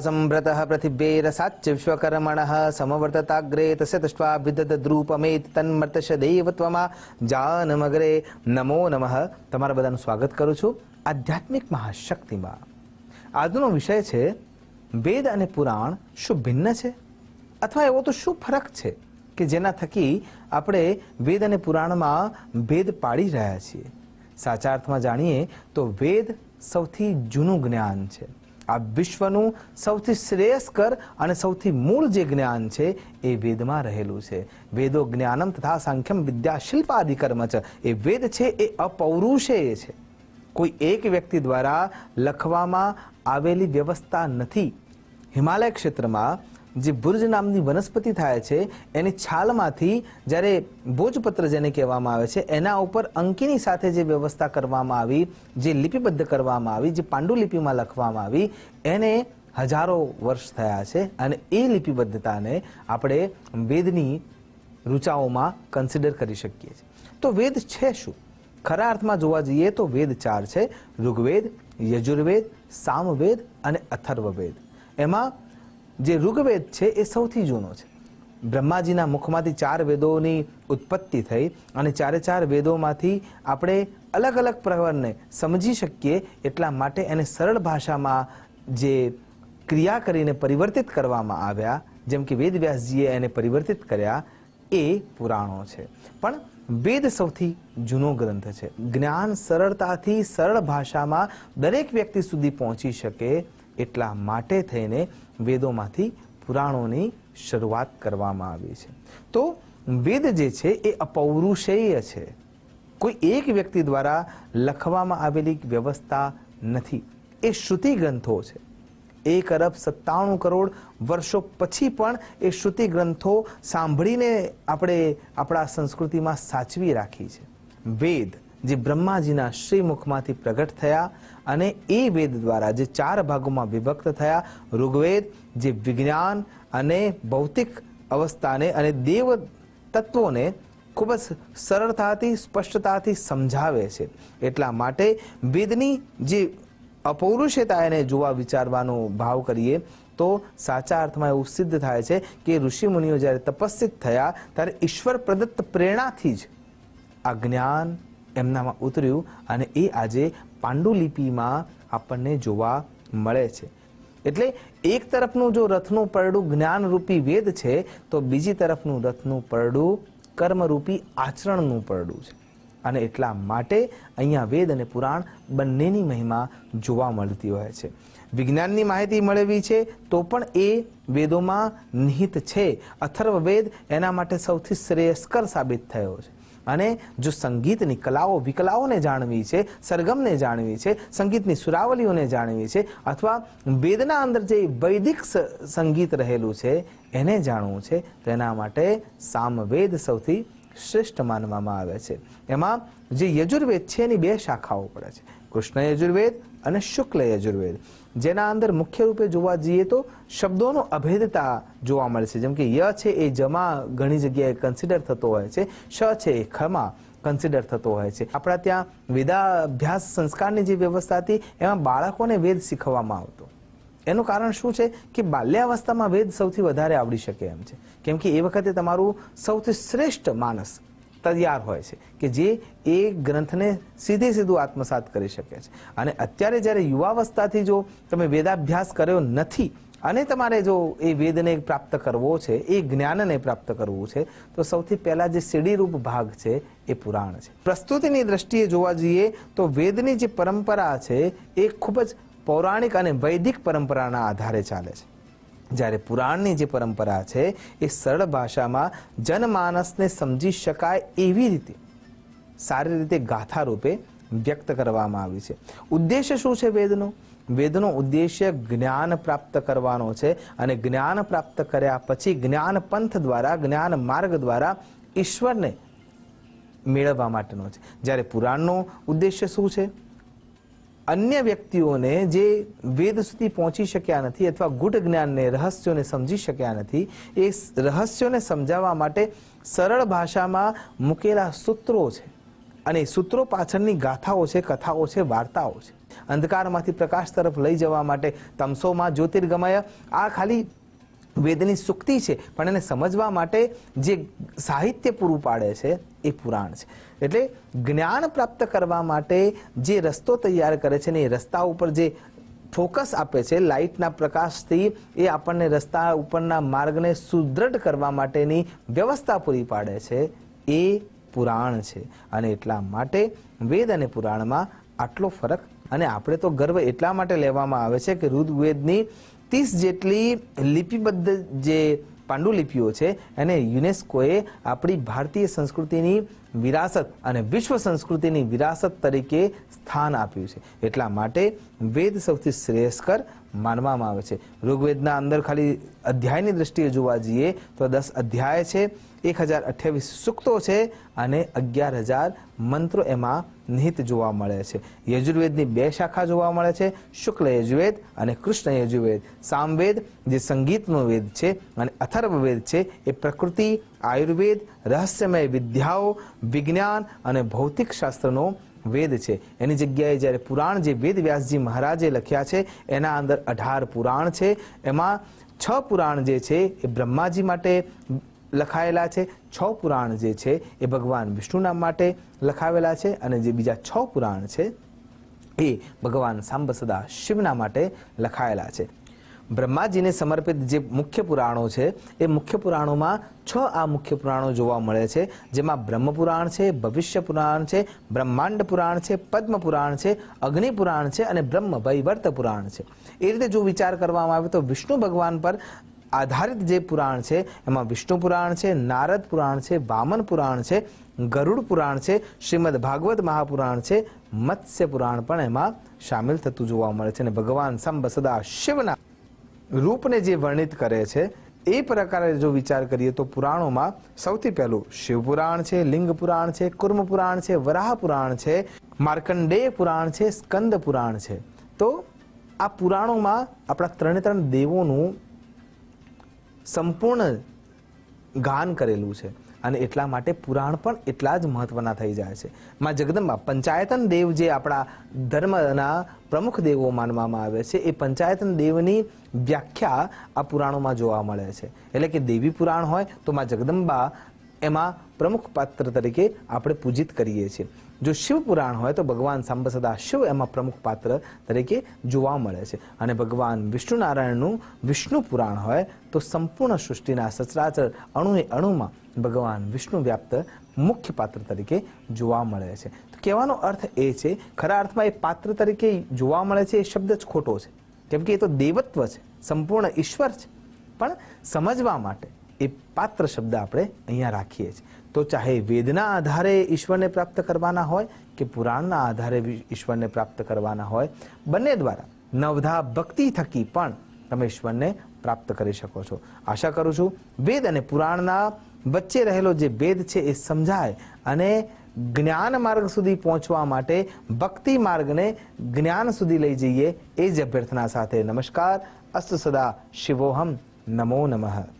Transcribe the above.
સંભ્રતઃ પૃથિવ્યૈરસાચ્ય વિશ્વકર્મણઃ સમવર્તતાગ્રે તસ્ય તષ્ટ્વા વિદદ્રુપમેત તન્મર્તશ દૈવત્વમાં જાનમગ્રે નમો નમઃ તમારા બધાનું સ્વાગત કરું છું આધ્યાત્મિક મહાશક્તિમાં। આજનો વિષય છે, વેદ અને પુરાણ શું ભિન્ન છે? અથવા એવો તો શું ફરક છે કે જેના થકી આપણે વેદ અને પુરાણમાં ભેદ પાડી રહ્યા છીએ? સાચા અર્થમાં જાણીએ તો વેદ સૌથી જૂનું જ્ઞાન છે. આ વિશ્વનું સૌથી શ્રેયસ્કર અને સૌથી મૂળ જે જ્ઞાન છે, એ વેદમાં રહેલું છે. વેદો જ્ઞાનમ તથા સાંખ્યમ વિદ્યા શિલ્પાદિકર્મ છે એ વેદ છે, એ અપૌરુષેય છે. કોઈ એક વ્યક્તિ દ્વારા લખવામાં આવેલી વ્યવસ્થા નથી. હિમાલય ક્ષેત્રમાં જે બુર્જ નામની વનસ્પતિ થાય છે, એની છાલમાંથી જ્યારે ભોજપત્ર જેને કહેવામાં આવે છે, એના ઉપર અંકીની સાથે જે વ્યવસ્થા કરવામાં આવી, જે લિપિબદ્ધ કરવામાં આવી, જે પાંડુલિપિમાં લખવામાં આવી, એને હજારો વર્ષ થયા છે અને એ લિપિબદ્ધતાને આપણે વેદની રૂચાઓમાં કન્સિડર કરી શકીએ છીએ. તો વેદ છે શું? ખરા અર્થમાં જોવા જઈએ તો વેદ ચાર છે, ઋગ્વેદ, યજુર્વેદ, સામવેદ અને અથર્વવેદ. એમાં જે ઋગ્વેદ છે એ સૌથી જૂનો છે. બ્રહ્માજીના મુખમાંથી ચાર વેદોની ઉત્પત્તિ થઈ અને ચારે ચાર વેદોમાંથી આપણે અલગ અલગ પ્રવરને સમજી શકીએ એટલા માટે એને સરળ ભાષામાં જે ક્રિયા કરીને પરિવર્તિત કરવામાં આવ્યા, જેમ કે વેદવ્યાસજીએ એને પરિવર્તિત કર્યા, એ પુરાણો છે. પણ વેદ સૌથી જૂનો ગ્રંથ છે. જ્ઞાન સરળતાથી સરળ ભાષામાં દરેક વ્યક્તિ સુધી પહોંચી શકે એટલા માટે થઈને વેદોમાંથી પુરાણોની શરૂઆત કરવામાં આવી છે. તો વેદ જે છે એ અપૌરુષેય છે. કોઈ એક વ્યક્તિ દ્વારા લખવામાં આવેલી વ્યવસ્થા નથી. એ શ્રુતિ ગ્રંથો છે. એક અરબ સત્તાણું કરોડ વર્ષો પછી પણ એ શ્રુતિ ગ્રંથો સાંભળીને આપણે આપણા સંસ્કૃતિમાં સાચવી રાખી છે. વેદ જે બ્રહ્માજીના શ્રીમુખમાંથી પ્રગટ થયા અને એ વેદ દ્વારા જે ચાર ભાગોમાં વિભક્ત થયા, ઋગ્વેદ, જે વિજ્ઞાન અને ભૌતિક અવસ્થાને અને દેવ તત્વોને ખૂબ જ સરળતાથી, સ્પષ્ટતાથી સમજાવે છે. એટલા માટે વેદની જે અપૌરુષતા એને જોવા વિચારવાનો ભાવ કરીએ તો સાચા અર્થમાં એવું સિદ્ધ થાય છે કે ઋષિ મુનિઓ જ્યારે તપસ્વિત થયા, ત્યારે ઈશ્વર પ્રદત્ત પ્રેરણાથી જ આ જ્ઞાન એમનામાં ઉતર્યું અને એ આજે પાંડુલિપિમાં આપણને જોવા મળે છે. એટલે એક તરફનું જો રથનું પરડું જ્ઞાનરૂપી વેદ છે, તો બીજી તરફનું રથનું પરડું કર્મરૂપી આચરણનું પરડું છે. અને એટલા માટે અહીંયા વેદ અને પુરાણ બંનેની મહિમા જોવા મળતી હોય છે. વિજ્ઞાનની માહિતી મેળવી છે, તો પણ એ વેદોમાં નિહિત છે. અથર્વ વેદ એના માટે સૌથી શ્રેયસ્કર સાબિત થયો છે. અને જો સંગીતની કલાઓ વિકલાઓને જાણવી છે, સરગમને જાણવી છે, સંગીતની સુરાવલીઓને જાણવી છે, અથવા વેદના અંદર જે વૈદિક સંગીત રહેલું છે, એને જાણવું છે, તો એના માટે સામવેદ સૌથી શ્રેષ્ઠ માનવામાં આવે છે. એમાં જે યજુર્વેદ છે એની બે શાખાઓ પડે છે. કૃષ્ણ યજુર્વેદ અને શુક્લ યજુર્વેદ. જેના અંદર મુખ્ય રૂપે જોવા જઈએ તો શબ્દોનો અભેદતા જોવા મળે છે. જેમ કે ય છે એ જમા ઘણી જગ્યાએ કન્સિડર થતો હોય છે. શ છે એ ખમા કન્સિડર થતો હોય છે. આપણા ત્યાં વેદાભ્યાસ સંસ્કારની જે વ્યવસ્થા હતી, એમાં બાળકોને વેદ શીખવવામાં આવતો. એનું કારણ શું છે કે બાલ્યાવસ્થામાં વેદ સૌથી વધારે આવડી શકે એમ છે. કેમ કે એ વખતે તમારું સૌથી શ્રેષ્ઠ માણસ તૈયાર હોય છે કે જે એ ગ્રંથને સીધે સીધું આત્મસાત કરી શકે છે. અને અત્યારે જ્યારે યુવાવસ્થાથી જો તમે વેદાભ્યાસ કર્યો નથી અને તમારે જો એ વેદને પ્રાપ્ત કરવો છે, એ જ્ઞાનને પ્રાપ્ત કરવું છે, તો સૌથી પહેલાં જે સીડીરૂપ ભાગ છે એ પુરાણ છે. પ્રસ્તુતિની દ્રષ્ટિએ જોવા જઈએ તો વેદની જે પરંપરા છે એ ખૂબ જ પૌરાણિક અને વૈદિક પરંપરાના આધારે ચાલે છે. જ્યારે પુરાણની જે પરંપરા છે એ સરળ ભાષામાં જનમાનસને સમજી શકાય એવી રીતે, સારી રીતે ગાથા રૂપે વ્યક્ત કરવામાં આવી છે. ઉદ્દેશ્ય શું છે વેદનો? વેદનો ઉદ્દેશ્ય જ્ઞાન પ્રાપ્ત કરવાનો છે અને જ્ઞાન પ્રાપ્ત કર્યા પછી જ્ઞાન પંથ દ્વારા, જ્ઞાન માર્ગ દ્વારા ઈશ્વરને મેળવવા માટેનો છે. જ્યારે પુરાણનો ઉદ્દેશ્ય શું છે? અન્ય વ્યક્તિઓને જે વેદ સુધી પહોંચી શક્યા નથી અથવા ગુઢ જ્ઞાનને રહસ્યોને સમજી શક્યા નથી, એ રહસ્યોને સમજાવવા માટે સરળ ભાષામાં મૂકેલા સૂત્રો છે. અને સૂત્રો પાછળની ગાથાઓ છે, કથાઓ છે, વાર્તાઓ છે. અંધકારમાંથી પ્રકાશ તરફ લઈ જવા માટે તમસોમાં જ્યોતિર્ગમય આ ખાલી વેદની સુક્તિ છે, પણ એને સમજવા માટે જે સાહિત્ય પૂરું પાડે છે, એ પુરાણ છે. એટલે જ્ઞાન પ્રાપ્ત કરવા માટે જે રસ્તો તૈયાર કરે છે ને એ રસ્તા ઉપર જે ફોકસ આપે છે, લાઇટના પ્રકાશથી એ આપણને રસ્તા ઉપરના માર્ગને સુદૃઢ કરવા માટેની વ્યવસ્થા પૂરી પાડે છે, એ પુરાણ છે. અને એટલા માટે વેદ અને પુરાણમાં આટલો ફરક, અને આપણે તો ગર્વ એટલા માટે લેવામાં આવે છે કે ઋગ્વેદની ત્રીસ જેટલી લિપિબદ્ધ જે પાંડુલિપિઓ છે, એને યુનેસ્કોએ આપણી ભારતીય સંસ્કૃતિની વિરાસત અને વિશ્વ સંસ્કૃતિની વિરાસત તરીકે સ્થાન આપ્યું છે. એટલા માટે વેદ સૌથી શ્રેયસ્કર માનવામાં આવે છે. ઋગ્વેદના અંદર ખાલી અધ્યાયની દ્રષ્ટિએ જોવા જઈએ તો દસ અધ્યાય છે, એક હજાર અઠ્યાવીસ સૂક્તો છે અને અગિયાર હજાર મંત્રો એમાં નિહિત જોવા મળે છે. યજુર્વેદની બે શાખા જોવા મળે છે, શુક્લ યજુર્વેદ અને કૃષ્ણ યજુર્વેદ. સામવેદ, જે સંગીતનો વેદ છે અને અથર્વવેદ છે, એ પ્રકૃતિ આયુર્વેદ, રહસ્યમય વિદ્યાઓ, વિજ્ઞાન અને ભૌતિક શાસ્ત્રનો વેદ છે. એની જગ્યાએ જ્યારે પુરાણ જે વેદ વ્યાસજી મહારાજે લખ્યા છે, એના અંદર અઢાર પુરાણ છે. એમાં છ પુરાણ જે છે, એ બ્રહ્માજી માટે લખાયેલા છે. છ પુરાણ જે છે, એ ભગવાન વિષ્ણુના માટે લખાવેલા છે. અને જે બીજા છ પુરાણ છે, એ ભગવાન સાંબ સદા શિવના માટે લખાયેલા છે. બ્રહ્માજીને સમર્પિત જે મુખ્ય પુરાણો છે, એ મુખ્ય પુરાણોમાં છ આ મુખ્ય પુરાણો જોવા મળે છે. જેમાં બ્રહ્મ પુરાણ છે, ભવિષ્ય પુરાણ છે, બ્રહ્માંડ પુરાણ છે, પદ્મ પુરાણ છે, અગ્નિ પુરાણ છે અને બ્રહ્મ વૈવર્ત પુરાણ છે. એ રીતે જો વિચાર કરવામાં આવે તો વિષ્ણુ ભગવાન પર આધારિત જે પુરાણ છે, એમાં વિષ્ણુ પુરાણ છે, નારદ પુરાણ છે, વામન પુરાણ છે, ગરુડ પુરાણ છે, શ્રીમદ ભાગવત મહાપુરાણ છે, મત્સ્ય પુરાણ પણ એમાં સામેલ થતું જોવા મળે છે અને ભગવાન સંબ સદા શિવના રૂપને જે વર્ણિત કરે છે, એ પ્રકારે જો વિચાર કરીએ તો પુરાણોમાં સૌથી પહેલું શિવપુરાણ છે લિંગ પુરાણ છે કુર્મ પુરાણ છે વરાહ પુરાણ છે માર્કંડેય પુરાણ છે સ્કંદ પુરાણ છે. તો આ પુરાણોમાં આપણા ત્રણે ત્રણ દેવોનું સંપૂર્ણ ગાન કરેલું છે. અને એટલા માટે પુરાણ પણ એટલા જ મહત્વના થઈ જાય છે. માં જગદંબા, પંચાયતન દેવ જે આપણા ધર્મના પ્રમુખ દેવો માનવામાં આવે છે, એ પંચાયતન દેવની વ્યાખ્યા આ પુરાણોમાં જોવા મળે છે. એટલે કે દેવી પુરાણ હોય તો માં જગદંબા એમાં પ્રમુખ પાત્ર તરીકે આપણે પૂજિત કરીએ છીએ. જો શિવ પુરાણ હોય તો ભગવાન સાંબસદા શિવ એમાં પ્રમુખ પાત્ર તરીકે જોવા મળે છે. અને ભગવાન વિષ્ણુનારાયણનું વિષ્ણુ પુરાણ હોય તો સંપૂર્ણ સૃષ્ટિના સચરાચર અણુએ અણુમાં ભગવાન વિષ્ણુ વ્યાપ્ત મુખ્ય પાત્ર તરીકે જોવા મળે છે. તો કહેવાનો અર્થ એ છે, ખરા અર્થમાં એ પાત્ર તરીકે જોવા મળે છે એ શબ્દ જ ખોટો છે. કેમ કે એ તો દેવત્વ છે, સંપૂર્ણ ઈશ્વર છે. પણ સમજવા માટે એ પાત્ર શબ્દ આપણે અહીંયા રાખીએ છીએ. તો ચાહે વેદના આધારે ઈશ્વરને પ્રાપ્ત કરવાના હોય કે પુરાણના આધારે ઈશ્વરને પ્રાપ્ત કરવાના હોય, બંને દ્વારા નવધા ભક્તિ થકી પણ તમે ઈશ્વરને પ્રાપ્ત કરી શકો છો. આશા કરું છું વેદ અને પુરાણના વચ્ચે રહેલો જે ભેદ છે એ સમજાય અને જ્ઞાન માર્ગ સુધી પહોંચવા માટે ભક્તિ માર્ગને જ્ઞાન સુધી લઈ જઈએ એ જ અભ્યર્થના સાથે નમસ્કાર. અસ્તુ સદા શિવોહમ. નમો નમઃ.